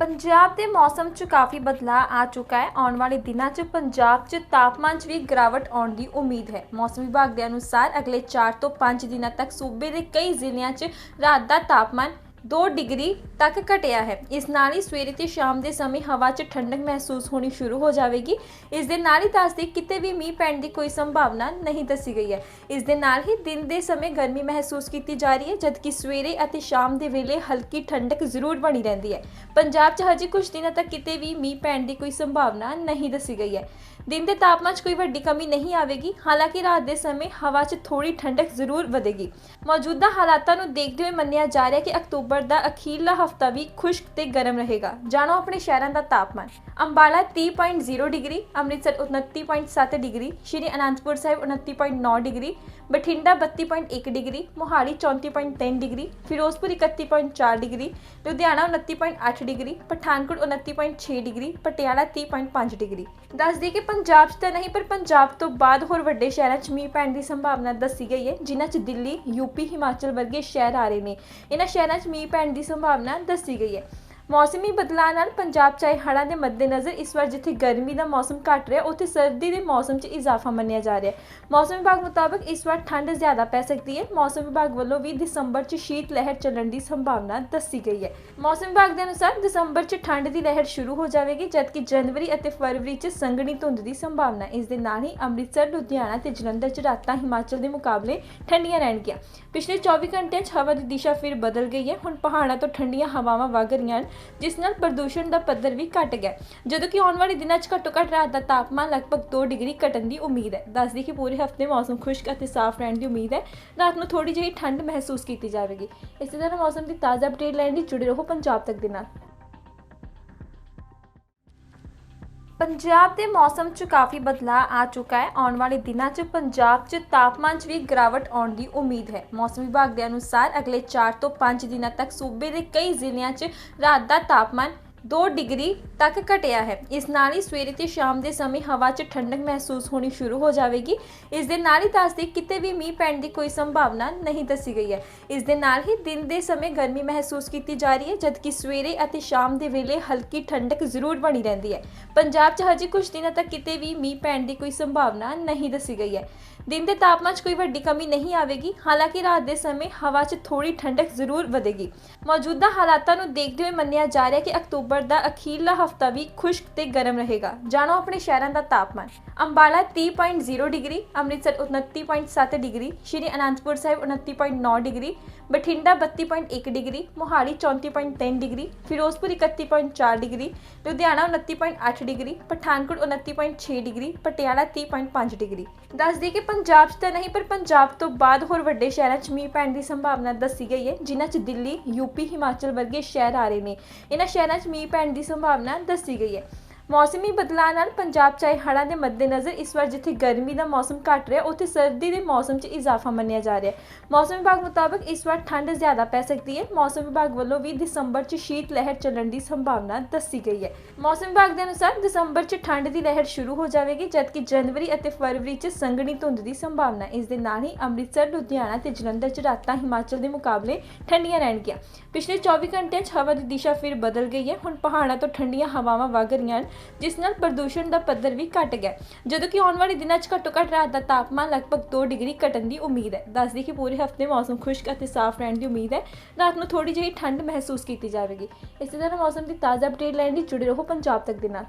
ਪੰਜਾਬ ਦੇ ਮੌਸਮ 'ਚ ਕਾਫੀ ਬਦਲਾਅ ਆ ਚੁੱਕਾ ਹੈ। ਆਉਣ ਵਾਲੇ ਦਿਨਾਂ 'ਚ ਪੰਜਾਬ 'ਚ ਤਾਪਮਾਨ 'ਚ ਵੀ ਗਿਰਾਵਟ ਆਉਣ ਦੀ ਉਮੀਦ ਹੈ। ਮੌਸਮ ਵਿਭਾਗ ਦੇ ਅਨੁਸਾਰ ਅਗਲੇ 4 ਤੋਂ 5 ਦਿਨਾਂ ਤੱਕ ਸੂਬੇ ਦੇ ਕਈ ਜ਼ਿਲ੍ਹਿਆਂ 'ਚ ਰਾਤ ਦਾ ਤਾਪਮਾਨ 2 ਡਿਗਰੀ ਤੱਕ ਘਟਿਆ ਹੈ। ਇਸ ਨਾਲ ਹੀ ਸਵੇਰੇ ਤੇ ਸ਼ਾਮ ਦੇ ਸਮੇਂ ਹਵਾ 'ਚ ਠੰਡਕ ਮਹਿਸੂਸ ਹੋਣੀ ਸ਼ੁਰੂ ਹੋ ਜਾਵੇਗੀ। ਇਸ ਦੇ ਨਾਲ ਹੀ ਦੱਸਦੇ ਕਿਤੇ ਵੀ ਮੀਂਹ ਪੈਣ ਦੀ ਕੋਈ ਸੰਭਾਵਨਾ ਨਹੀਂ ਦੱਸੀ ਗਈ ਹੈ। ਇਸ ਦੇ ਨਾਲ ਹੀ ਦਿਨ ਦੇ ਸਮੇਂ ਗਰਮੀ ਮਹਿਸੂਸ ਕੀਤੀ ਜਾ ਰਹੀ ਹੈ, ਜਦਕਿ ਸਵੇਰੇ ਅਤੇ ਸ਼ਾਮ ਦੇ ਵੇਲੇ ਹਲਕੀ ਠੰਡਕ ਜ਼ਰੂਰ ਬਣੀ ਰਹਿੰਦੀ ਹੈ। ਪੰਜਾਬ 'ਚ ਹਜੇ ਕੁਝ ਦਿਨਾਂ ਤੱਕ ਕਿਤੇ ਵੀ ਮੀਂਹ ਪੈਣ ਦੀ ਕੋਈ ਸੰਭਾਵਨਾ ਨਹੀਂ ਦੱਸੀ ਗਈ ਹੈ। ਦਿਨ ਦੇ ਤਾਪਮਾਨ 'ਚ ਕੋਈ ਵੱਡੀ ਕਮੀ ਨਹੀਂ ਆਵੇਗੀ। ਹਾਲਾਂਕਿ ਰਾਤ ਦੇ ਸਮੇਂ ਹਵਾ 'ਚ ਥੋੜੀ ਠੰਡਕ ਜ਼ਰੂਰ ਵਧੇਗੀ। ਮੌਜੂਦਾ ਹਾਲਾਤਾਂ ਨੂੰ ਦੇਖਦੇ ਹੋਏ ਮੰਨਿਆ ਜਾ ਰਿਹਾ ਹੈ ਕਿ ਅਕਤੂਬਰ ਦਾ ਅਖੀਰਲਾ ਹਫਤਾ ਵੀ ਖੁਸ਼ਕ ਤੇ ਗਰਮ ਰਹੇਗਾ। ਜਾਣੋ ਆਪਣੇ ਸ਼ਹਿਰਾਂ ਦਾ ਤਾਪਮਾਨ। Ambala 30.0 degree, Amritsar 29.7 degree, Shri Anandpur Sahib 29.9 degree, Bathinda 32.1 degree, Mohali 34.3 degree, Firozpur 31.4 degree, Ludhiana 29.8 degree, Pathankot 29.6 degree, Patiala 30.5 degree. ਦੱਸ ਦਈਏ ਕਿ ਪੰਜਾਬ 'ਚ ਤਾਂ ਨਹੀਂ, ਪਰ ਪੰਜਾਬ ਤੋਂ ਬਾਅਦ ਹੋਰ ਵੱਡੇ ਸ਼ਹਿਰਾਂ 'ਚ ਮੀਂਹ ਪੈਣ ਦੀ ਸੰਭਾਵਨਾ ਦੱਸੀ ਗਈ ਹੈ, ਜਿਨ੍ਹਾਂ 'ਚ ਦਿੱਲੀ ਯੂਪੀ ਹਿਮਾਚਲ ਵਰਗੇ ਸ਼ਹਿਰ ਆ ਰਹੇ ਨੇ। ਇਹਨਾਂ ਸ਼ਹਿਰਾਂ 'ਚ ਮੀਂਹ ਪੈਣ ਦੀ ਸੰਭਾਵਨਾ ਦੱਸੀ ਗਈ ਹੈ। ਮੌਸਮੀ ਬਦਲਾਅ ਨਾਲ ਪੰਜਾਬ ਚਾਹੇ ਹੜ੍ਹਾਂ ਦੇ ਮੱਦੇਨਜ਼ਰ ਇਸ ਵਾਰ ਜਿੱਥੇ ਗਰਮੀ ਦਾ ਮੌਸਮ ਘਟ ਰਿਹਾ, ਉੱਥੇ ਸਰਦੀ ਦੇ ਮੌਸਮ 'ਚ ਇਜ਼ਾਫਾ ਮੰਨਿਆ ਜਾ ਰਿਹਾ ਹੈ। ਮੌਸਮ ਵਿਭਾਗ ਮੁਤਾਬਕ ਇਸ ਵਾਰ ਠੰਡ ਜ਼ਿਆਦਾ ਪੈ ਸਕਦੀ ਹੈ। ਮੌਸਮ ਵਿਭਾਗ ਵੱਲੋਂ ਵੀ ਦਸੰਬਰ 'ਚ ਸ਼ੀਤ ਲਹਿਰ ਚੱਲਣ ਦੀ ਸੰਭਾਵਨਾ ਦੱਸੀ ਗਈ ਹੈ। ਮੌਸਮ ਵਿਭਾਗ ਦੇ ਅਨੁਸਾਰ ਦਸੰਬਰ 'ਚ ਠੰਡ ਦੀ ਲਹਿਰ ਸ਼ੁਰੂ ਹੋ ਜਾਵੇਗੀ, ਜਦਕਿ ਜਨਵਰੀ ਅਤੇ ਫਰਵਰੀ 'ਚ ਸੰਘਣੀ ਧੁੰਦ ਦੀ ਸੰਭਾਵਨਾ ਇਸ ਦੇ ਨਾਲ ਹੀ ਅੰਮ੍ਰਿਤਸਰ, ਲੁਧਿਆਣਾ ਤੇ ਜਲੰਧਰ 'ਚ ਰਾਤਾਂ ਹਿਮਾਚਲ ਦੇ ਮੁਕਾਬਲੇ ਠੰਡੀਆਂ ਰਹਿਣਗੀਆਂ। ਪਿਛਲੇ 24 ਘੰਟਿਆਂ 'ਚ ਹਵਾ ਦੀ ਦਿਸ਼ਾ ਫਿਰ ਬਦਲ ਗਈ ਹੈ। ਹੁਣ ਪਹਾੜਾਂ ਤੋਂ ਠੰਡੀਆਂ ਹਵਾਵਾਂ ਵਗ ਰਹੀਆਂ ਹਨ। ਜਿਸ ਨਾਲ ਪ੍ਰਦੂਸ਼ਣ ਦਾ ਪੱਧਰ ਵੀ ਘਟ ਗਿਆ। ਜਦੋਂ ਕਿ ਆਉਣ ਵਾਲੇ ਦਿਨਾਂ 'ਚ ਘੱਟੋ ਘੱਟ ਰਾਤ ਦਾ ਤਾਪਮਾਨ ਲਗਭਗ 2 ਡਿਗਰੀ ਘਟਣ ਦੀ ਉਮੀਦ ਹੈ। ਦੱਸਦੀ ਕਿ ਪੂਰੇ ਹਫ਼ਤੇ ਮੌਸਮ ਖੁਸ਼ਕ ਅਤੇ ਸਾਫ਼ ਰਹਿਣ ਦੀ ਉਮੀਦ ਹੈ। ਰਾਤ ਨੂੰ ਥੋੜੀ ਜਿਹੀ ਠੰਡ ਮਹਿਸੂਸ ਕੀਤੀ ਜਾਵੇਗੀ। ਇਸੇ ਤਰ੍ਹਾਂ ਮੌਸਮ ਦੀ ਤਾਜ਼ਾ ਅਪਡੇਟ ਲੈਣ ਲਈ ਜੁੜੇ ਰਹੋ ਪੰਜਾਬ ਤੱਕ ਦੇ ਨਾਲ। ਪੰਜਾਬ ਦੇ ਮੌਸਮ 'ਚ ਕਾਫੀ ਬਦਲਾਅ ਆ ਚੁੱਕਾ ਹੈ। ਆਉਣ ਵਾਲੇ ਦਿਨਾਂ 'ਚ ਪੰਜਾਬ 'ਚ ਤਾਪਮਾਨ 'ਚ ਵੀ ਗਿਰਾਵਟ ਆਉਣ ਦੀ ਉਮੀਦ ਹੈ। ਮੌਸਮ ਵਿਭਾਗ ਦੇ ਅਨੁਸਾਰ ਅਗਲੇ 4 ਤੋਂ 5 ਦਿਨਾਂ ਤੱਕ ਸੂਬੇ ਦੇ ਕਈ ਜ਼ਿਲ੍ਹਿਆਂ 'ਚ ਰਾਤ ਦਾ ਤਾਪਮਾਨ 2 ਡਿਗਰੀ ਤੱਕ ਘਟਿਆ ਹੈ। ਇਸ ਨਾਲ ਹੀ ਸਵੇਰੇ ਤੇ ਸ਼ਾਮ ਦੇ ਸਮੇਂ ਹਵਾ 'ਚ ਠੰਡਕ ਮਹਿਸੂਸ ਹੋਣੀ ਸ਼ੁਰੂ ਹੋ ਜਾਵੇਗੀ। ਇਸ ਦੇ ਨਾਲ ਹੀ ਦੱਸਦੇ ਕਿਤੇ ਵੀ ਮੀਂਹ ਪੈਣ ਦੀ ਕੋਈ ਸੰਭਾਵਨਾ ਨਹੀਂ ਦੱਸੀ ਗਈ ਹੈ। ਇਸ ਦੇ ਨਾਲ ਹੀ ਦਿਨ ਦੇ ਸਮੇਂ ਗਰਮੀ ਮਹਿਸੂਸ ਕੀਤੀ ਜਾ ਰਹੀ ਹੈ, ਜਦਕਿ ਸਵੇਰੇ ਅਤੇ ਸ਼ਾਮ ਦੇ ਵੇਲੇ ਹਲਕੀ ਠੰਡਕ ਜ਼ਰੂਰ ਬਣੀ ਰਹਿੰਦੀ ਹੈ। ਪੰਜਾਬ 'ਚ ਹਜੇ ਕੁਝ ਦਿਨਾਂ ਤੱਕ ਕਿਤੇ ਵੀ ਮੀਂਹ ਪੈਣ ਦੀ ਕੋਈ ਸੰਭਾਵਨਾ ਨਹੀਂ ਦੱਸੀ ਗਈ ਹੈ। ਦਿਨ ਦੇ ਤਾਪਮਾਨ 'ਚ ਕੋਈ ਵੱਡੀ ਕਮੀ ਨਹੀਂ ਆਵੇਗੀ। ਹਾਲਾਂਕਿ ਰਾਤ ਦੇ ਸਮੇਂ ਹਵਾ 'ਚ ਥੋੜੀ ਠੰਡਕ ਜ਼ਰੂਰ ਵਧੇਗੀ। ਮੌਜੂਦਾ ਹਾਲਾਤਾਂ ਨੂੰ ਦੇਖਦੇ ਹੋਏ ਮੰਨਿਆ ਜਾ ਰਿਹਾ ਹੈ ਕਿ ਅਕਤੂਬਰ ਦਾ ਅਖੀਰਲਾ ਹਫਤਾ ਵੀ ਖੁਸ਼ਕ ਤੇ ਗਰਮ ਰਹੇਗਾ। ਜਾਣੋ ਆਪਣੇ ਸ਼ਹਿਰਾਂ ਦਾ ਤਾਪਮਾਨ। Ambala 30.0 degree, Amritsar 29.7 degree, Shri Anandpur Sahib 29.9 degree, Bathinda 32.1 degree, Mohali 34.3 degree, Firozpur 31.4 degree, Ludhiana 29.8 degree, Pathankot 29.6 degree, Patiala 30.5 degree. ਦੱਸ ਦਈਏ ਕਿ ਪੰਜਾਬ 'ਚ ਤਾਂ ਨਹੀਂ, ਪਰ ਪੰਜਾਬ ਤੋਂ ਬਾਅਦ ਹੋਰ ਵੱਡੇ ਸ਼ਹਿਰਾਂ 'ਚ ਮੀਂਹ ਪੈਣ ਦੀ ਸੰਭਾਵਨਾ ਦੱਸੀ ਗਈ ਹੈ, ਜਿਨ੍ਹਾਂ 'ਚ ਦਿੱਲੀ ਯੂਪੀ ਹਿਮਾਚਲ ਵਰਗੇ ਸ਼ਹਿਰ ਆ ਰਹੇ ਨੇ। ਇਹਨਾਂ ਸ਼ਹਿਰਾਂ 'ਚ ਮੀਂਹ ਪੈਣ ਦੀ ਸੰਭਾਵਨਾ ਦੱਸੀ ਗਈ ਹੈ। ਮੌਸਮੀ ਬਦਲਾਅ ਨਾਲ ਪੰਜਾਬ ਚਾਹੇ ਹੜ੍ਹਾਂ ਦੇ ਮੱਦੇਨਜ਼ਰ ਇਸ ਵਾਰ ਜਿੱਥੇ ਗਰਮੀ ਦਾ ਮੌਸਮ ਘਟ ਰਿਹਾ, ਉੱਥੇ ਸਰਦੀ ਦੇ ਮੌਸਮ 'ਚ ਇਜ਼ਾਫਾ ਮੰਨਿਆ ਜਾ ਰਿਹਾ ਹੈ। ਮੌਸਮ ਵਿਭਾਗ ਮੁਤਾਬਕ ਇਸ ਵਾਰ ਠੰਡ ਜ਼ਿਆਦਾ ਪੈ ਸਕਦੀ ਹੈ। ਮੌਸਮ ਵਿਭਾਗ ਵੱਲੋਂ ਵੀ ਦਸੰਬਰ 'ਚ ਸ਼ੀਤ ਲਹਿਰ ਚੱਲਣ ਦੀ ਸੰਭਾਵਨਾ ਦੱਸੀ ਗਈ ਹੈ। ਮੌਸਮ ਵਿਭਾਗ ਦੇ ਅਨੁਸਾਰ ਦਸੰਬਰ 'ਚ ਠੰਡ ਦੀ ਲਹਿਰ ਸ਼ੁਰੂ ਹੋ ਜਾਵੇਗੀ, ਜਦਕਿ ਜਨਵਰੀ ਅਤੇ ਫਰਵਰੀ 'ਚ ਸੰਘਣੀ ਧੁੰਦ ਦੀ ਸੰਭਾਵਨਾ ਇਸ ਦੇ ਨਾਲ ਹੀ ਅੰਮ੍ਰਿਤਸਰ, ਲੁਧਿਆਣਾ ਤੇ ਜਲੰਧਰ 'ਚ ਰਾਤਾਂ ਹਿਮਾਚਲ ਦੇ ਮੁਕਾਬਲੇ ਠੰਡੀਆਂ ਰਹਿਣਗੀਆਂ। ਪਿਛਲੇ 24 ਘੰਟਿਆਂ 'ਚ ਹਵਾ ਦੀ ਦਿਸ਼ਾ ਫਿਰ ਬਦਲ ਗਈ ਹੈ। ਹੁਣ ਪਹਾੜਾਂ ਤੋਂ ਠੰਡੀਆਂ ਹਵਾਵਾਂ ਵਗ ਰਹੀਆਂ ਹਨ। ਜਿਸ ਨਾਲ ਪ੍ਰਦੂਸ਼ਣ ਦਾ ਪੱਧਰ ਵੀ ਘਟ ਗਿਆ। ਜਦੋਂ ਕਿ ਆਉਣ ਵਾਲੇ ਦਿਨਾਂ 'ਚ ਘੱਟੋ ਘੱਟ ਰਾਤ ਦਾ ਤਾਪਮਾਨ ਲਗਭਗ 2 ਡਿਗਰੀ ਘਟਣ ਦੀ ਉਮੀਦ ਹੈ। ਦੱਸਦੀ ਕਿ ਪੂਰੇ ਹਫ਼ਤੇ ਮੌਸਮ ਖੁਸ਼ਕ ਅਤੇ ਸਾਫ਼ ਰਹਿਣ ਦੀ ਉਮੀਦ ਹੈ। ਰਾਤ ਨੂੰ ਥੋੜੀ ਜਿਹੀ ਠੰਡ ਮਹਿਸੂਸ ਕੀਤੀ ਜਾਵੇਗੀ। ਇਸੇ ਤਰ੍ਹਾਂ ਮੌਸਮ ਦੀ ਤਾਜ਼ਾ ਅਪਡੇਟ ਲੈਣ ਲਈ ਜੁੜੇ ਰਹੋ ਪੰਜਾਬ ਤੱਕ ਦੇ ਨਾਲ।